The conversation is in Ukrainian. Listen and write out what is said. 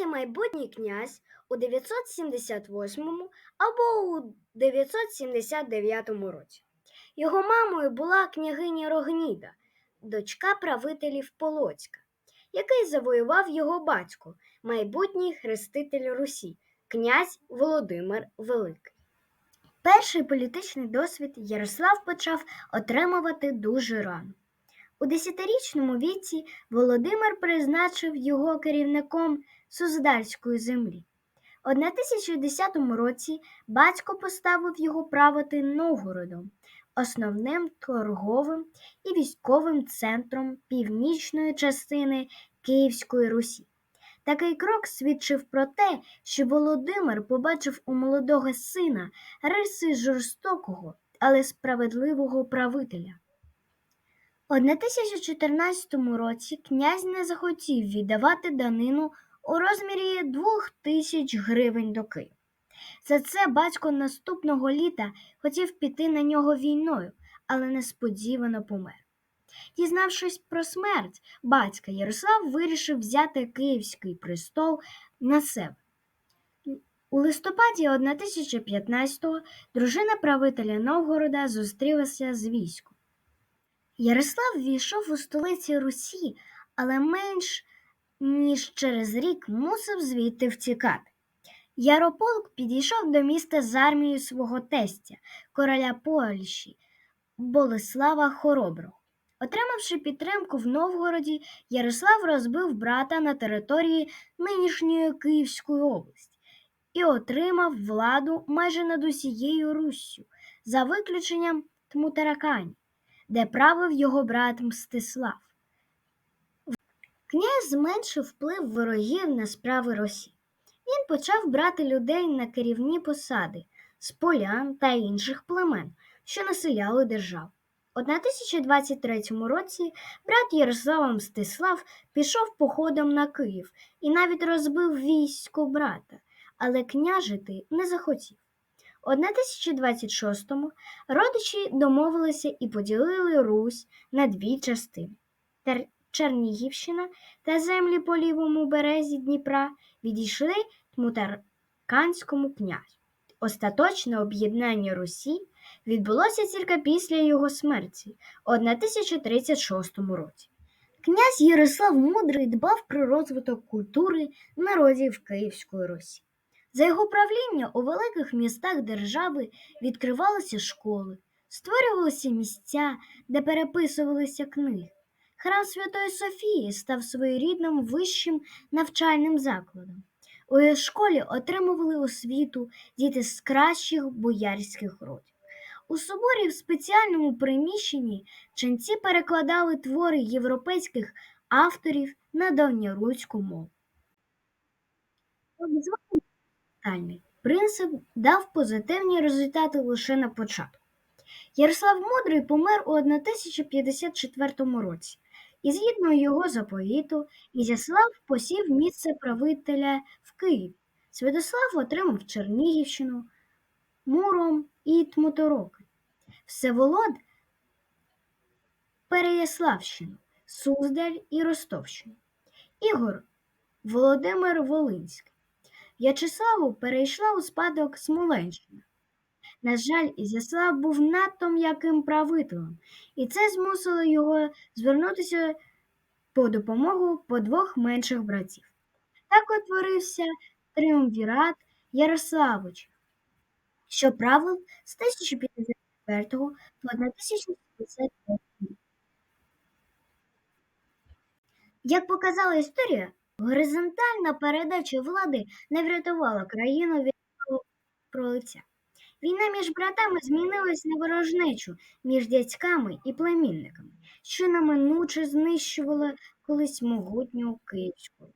майбутній князь у 978 або у 979 році. Його мамою була княгиня Рогніда, дочка правителів Полоцька, який завоював його батько, майбутній хреститель Русі, князь Володимир Великий. Перший політичний досвід Ярослав почав отримувати дуже рано. У десятирічному віці Володимир призначив його керівником Суздальської землі. У 1010 році батько поставив його правити Новгородом, основним торговим і військовим центром північної частини Київської Русі. Такий крок свідчив про те, що Володимир побачив у молодого сина риси жорстокого, але справедливого правителя. У 1014 році князь не захотів віддавати данину у розмірі двох тисяч гривень до Києва. За це батько наступного літа хотів піти на нього війною, але несподівано помер. Дізнавшись про смерть батька, Ярослав вирішив взяти київський престол на себе. У листопаді 1015-го дружина правителя Новгорода зустрілася з військом. Ярослав війшов у столиці Русі, але менш ніж через рік мусив звідти втікати. Ярополк підійшов до міста з армією свого тестя, короля Польщі, Болеслава Хороброго. Отримавши підтримку в Новгороді, Ярослав розбив брата на території нинішньої Київської області і отримав владу майже над усією Руссю, за виключенням Тмутаракані, де правив його брат Мстислав. Князь зменшив вплив ворогів на справи Росії. Він почав брати людей на керівні посади з полян та інших племен, що населяли державу. У 1023 році брат Ярослава Мстислав пішов походом на Київ і навіть розбив військо брата, але княжити не захотів. У 1026-му родичі домовилися і поділили Русь на дві частини. Чернігівщина та землі по лівому березі Дніпра відійшли Тмутарканському князю. Остаточне об'єднання Русі відбулося тільки після його смерті у 1036 році. Князь Ярослав Мудрий дбав про розвиток культури народів Київської Русі. За його правління у великих містах держави відкривалися школи, створювалися місця, де переписувалися книги. Храм Святої Софії став своєрідним вищим навчальним закладом. У її школі отримували освіту діти з кращих боярських родів. У соборі в спеціальному приміщенні ченці перекладали твори європейських авторів на давньоруську мову. Так принцип дав позитивні результати лише на початку. Ярослав Мудрий помер у 1054 році, і згідно його заповіту, Ізяслав посів місце правителя в Києві. Святослав отримав Чернігівщину, Муром і Тмутороки, Всеволод Переяславщину, Суздаль і Ростовщину, Ігор Володимир Волинський. В'ячеславу перейшла у спадок Смоленщина. На жаль, Ізяслав був надто м'яким правителем, і це змусило його звернутися по допомогу по двох менших братів. Так утворився тріумвірат Ярославичів, що правив з 1054 по 1075 рік. Як показала історія, горизонтальна передача влади не врятувала країну від пролиця. Війна між братами змінилась на ворожнечу між дядьками і племінниками, що неминуче знищувала колись могутню Київську.